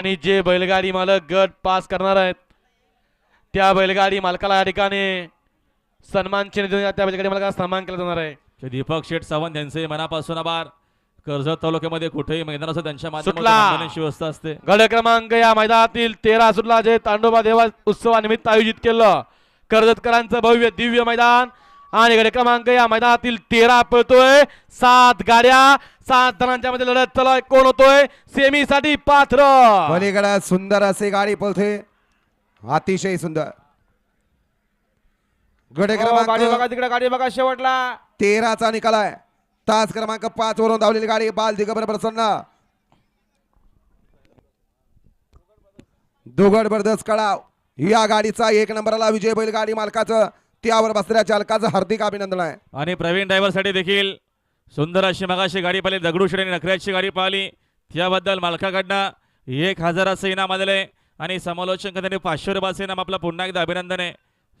आणि जे बैलगाडी मालक गट पास करणार आहेत त्या बैलगाडी मालकाला या ठिकाणी सन्मान चिन्ह देऊन त्या बैलगाडी मालकाला सन्मान केला जाणार आहे. दीपक शेठ सावंत यांचे मनापासून आभार. कर्जत तालुक्यामध्ये कुठेही मैदान असतं त्यांच्या सुटला. व्यवस्था असते. गड क्रमांक या मैदानातील तेरा सुटला जे तांडोबा देवा उत्सवानिमित्त आयोजित केलं. कर्जतकरांचं भव्य दिव्य मैदान आणि गड क्रमांक या मैदानातील तेरा पळतोय. सात गाड्या सात जणांच्या मध्ये लढत चला कोण होतोय? सेमी साठी पात्र पलीकडे सुंदर असे गाडी पळते. अतिशय सुंदर. गडे हो, गाडी बघा क्रमांक तिकडे गाडी बघा शेवटला. तेराचा निकाल आहे. तास क्रमांक पाच वरून धावलेली गाडी बाल दिगंबर प्रसन्न. दुगड बरदस कळाव. या गाडीचा एक नंबरला विजय बैल गाडी मालकाचं. त्यावर बसलेल्या चालकाचं हार्दिक अभिनंदन आहे. आणि प्रवीण ड्रायव्हरसाठी देखील सुंदर अशी मगाशी गाडी पाहिली दगडूशेठ आणि नखऱ्याची गाडी पाहिली. त्याबद्दल मालकाकडनं एक हजाराचं इनाम आलेलं आहे. आणि समालोचन करताना पाचशे रुपयाचं इनाम आपलं पुन्हा एकदा अभिनंदन आहे.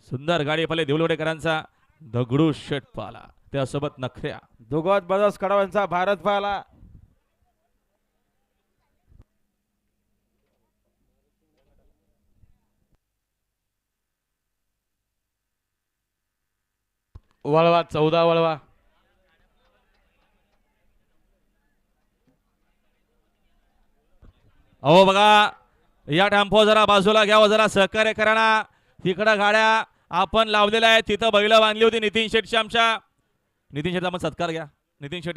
सुंदर गाडी पाहिली देवलोडेकरांचा दगडू शेट पाला त्यासोबत नखऱ्या. दुगत बदस कडवांचा भारत पाहिला. वळवा चौदा वळवा. अहो बघा या टॅम्पो जरा बाजूला घ्यावं जरा सहकार्य करा ना. तिकडं गाड्या आपण लावलेल्या आहेत. तिथं बैल बांधली होती नितीन शेटची आमच्या. नितीन शेटचा आपण सत्कार घ्या. नितीन शेट